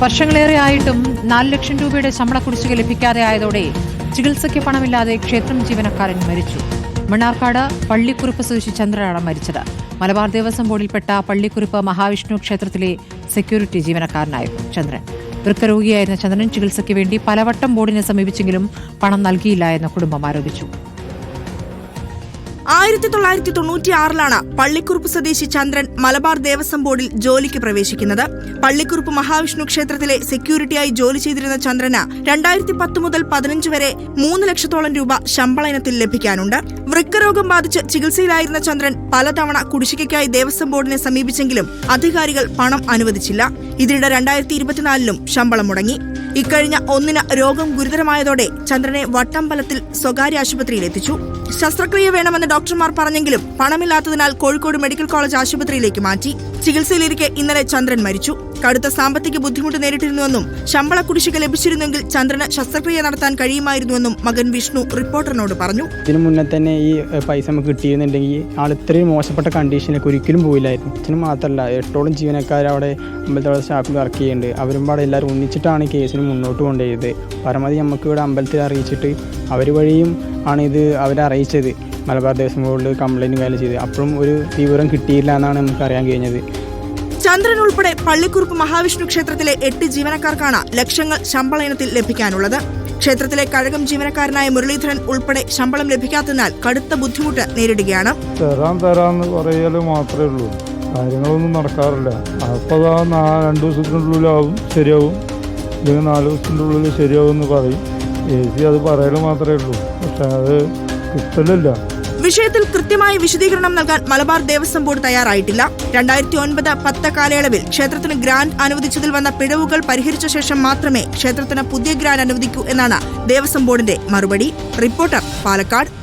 വർഷങ്ങളേറെ ആയിട്ടും നാല് ലക്ഷം രൂപയുടെ ശമ്പള കുടിശ്ശിക ലഭിക്കാതെ ആയതോടെ ചികിത്സയ്ക്ക് പണമില്ലാതെ ക്ഷേത്രം ജീവനക്കാരൻ മരിച്ചു. മണ്ണാർക്കാട് പള്ളിക്കുറിപ്പ് സ്വദേശി ചന്ദ്രനാണ് മരിച്ചത്. മലബാർ ദേവസ്വം ബോർഡിൽപ്പെട്ട പള്ളിക്കുറിപ്പ് മഹാവിഷ്ണു ക്ഷേത്രത്തിലെ സെക്യൂരിറ്റി ജീവനക്കാരനായിരുന്നു ചന്ദ്രൻ. വൃക്കരോഗിയായിരുന്ന ചന്ദ്രൻ ചികിത്സയ്ക്ക് വേണ്ടി പലവട്ടം ബോർഡിനെ സമീപിച്ചെങ്കിലും പണം നൽകിയില്ല എന്ന് കുടുംബം ആരോപിച്ചു. ആയിരത്തി തൊള്ളായിരത്തി തൊണ്ണൂറ്റി ആറിലാണ് പള്ളിക്കുറുപ്പ് സ്വദേശി ചന്ദ്രൻ മലബാർ ദേവസ്വം ബോർഡിൽ ജോലിക്ക് പ്രവേശിക്കുന്നത്. പള്ളിക്കുറുപ്പ് മഹാവിഷ്ണു ക്ഷേത്രത്തിലെ സെക്യൂരിറ്റിയായി ജോലി ചെയ്തിരുന്ന ചന്ദ്രന് രണ്ടായിരത്തി പത്ത് മുതൽ പതിനഞ്ച് വരെ മൂന്ന് ലക്ഷത്തോളം രൂപ ശമ്പള ഇനത്തിൽ ലഭിക്കാനുണ്ട്. വൃക്കരോഗം ബാധിച്ച് ചികിത്സയിലായിരുന്ന ചന്ദ്രൻ പലതവണ കുടിശ്ശികയ്ക്കായി ദേവസ്വം ബോർഡിനെ സമീപിച്ചെങ്കിലും അധികാരികൾ പണം അനുവദിച്ചില്ല. ഇതിനിടെ രണ്ടായിരത്തി ഇരുപത്തിനാലിലും ശമ്പളം മുടങ്ങി. ഇക്കഴിഞ്ഞ ഒന്നിന് രോഗം ഗുരുതരമായതോടെ ചന്ദ്രനെ വട്ടമ്പലത്തിൽ സ്വകാര്യ ആശുപത്രിയിൽ എത്തിച്ചു. ശസ്ത്രക്രിയ വേണമെന്ന് ഡോക്ടർമാർ പറഞ്ഞെങ്കിലും പണമില്ലാത്തതിനാൽ കോഴിക്കോട് മെഡിക്കൽ കോളേജ് ആശുപത്രിയിലേക്ക് മാറ്റി. ചികിത്സയിലിരിക്കെ ഇന്നലെ ചന്ദ്രൻ മരിച്ചു. കടുത്ത സാമ്പത്തിക ബുദ്ധിമുട്ട് നേരിട്ടിരുന്നുവെന്നും ശമ്പള കുടിശ്ശിക ലഭിച്ചിരുന്നെങ്കിൽ ചന്ദ്രന് ശസ്ത്രക്രിയ നടത്താൻ കഴിയുമായിരുന്നുവെന്നും മകൻ വിഷ്ണു റിപ്പോർട്ടറിനോട് പറഞ്ഞു. ഇതിനു മുന്നേ തന്നെ ഈ പൈസ നമുക്ക് കിട്ടിയിരുന്നുണ്ടെങ്കിൽ ആൾ ഇത്രയും മോശപ്പെട്ട കണ്ടീഷനിലേക്ക് ഒരിക്കലും പോയില്ലായിരുന്നു. അച്ഛന് മാത്രമല്ല എട്ടോളം ജീവനക്കാർ അവിടെ അമ്പലത്തോളം സ്റ്റാഫിൽ വർക്ക് ചെയ്യുന്നുണ്ട്. അവരും പാടെ എല്ലാവരും ഒന്നിച്ചിട്ടാണ് ഈ കേസിന് മുന്നോട്ട് കൊണ്ടുപോയത്. പരമാവധി നമുക്ക് ഇവിടെ അമ്പലത്തിൽ അറിയിച്ചിട്ട് അവർ വഴിയും ആണ് ഇത് അവരെ അറിയിച്ചത്. മലബാർ ദേവസ്വം ബോർഡിൽ കംപ്ലൈന്റ് കാര്യം ചെയ്ത്. അപ്പോഴും ഒരു തീവ്രം കിട്ടിയില്ല എന്നാണ് നമുക്ക് അറിയാൻ കഴിഞ്ഞത്. ചന്ദ്രൻ ഉൾപ്പെടെ പള്ളിക്കുറുപ്പ് മഹാവിഷ്ണു ക്ഷേത്രത്തിലെ എട്ട് ജീവനക്കാർക്കാണ് ലക്ഷങ്ങൾ ശമ്പള ഇനത്തിൽ ലഭിക്കാനുള്ളത്. ക്ഷേത്രത്തിലെ കഴകം ജീവനക്കാരനായ മുരളീധരൻ ഉൾപ്പെടെ ശമ്പളം ലഭിക്കാത്തതിനാൽ കടുത്ത ബുദ്ധിമുട്ട് നേരിടുകയാണ്. തരാൻ തരാന്ന് പറയൽ മാത്രമേ ഉള്ളൂ. കാര്യങ്ങളൊന്നും നടക്കാറില്ല. അപ്പോൾ രണ്ട് ദിവസത്തിനുള്ളിലാവും ശരിയാവും. അല്ലെങ്കിൽ നാല് ദിവസത്തിന്റെ ഉള്ളിൽ ശരിയാവുമെന്ന് പറയും. എ സി അത് പറയൽ മാത്രമേ ഉള്ളൂ. പക്ഷെ അത് കിട്ടലില്ല. വിഷയത്തിൽ കൃത്യമായ വിശദീകരണം നൽകാൻ മലബാർ ദേവസ്വം ബോർഡ് തയ്യാറായിട്ടില്ല. രണ്ടായിരത്തി ഒൻപത് പത്ത് കാലയളവിൽ ക്ഷേത്രത്തിന് ഗ്രാന്റ് അനുവദിച്ചതിൽ വന്ന പിഴവുകൾ പരിഹരിച്ച ശേഷം മാത്രമേ ക്ഷേത്രത്തിന് പുതിയ ഗ്രാന്റ് അനുവദിക്കൂ എന്നാണ് ദേവസ്വം ബോർഡിന്റെ മറുപടി. റിപ്പോർട്ടർ പാലക്കാട്.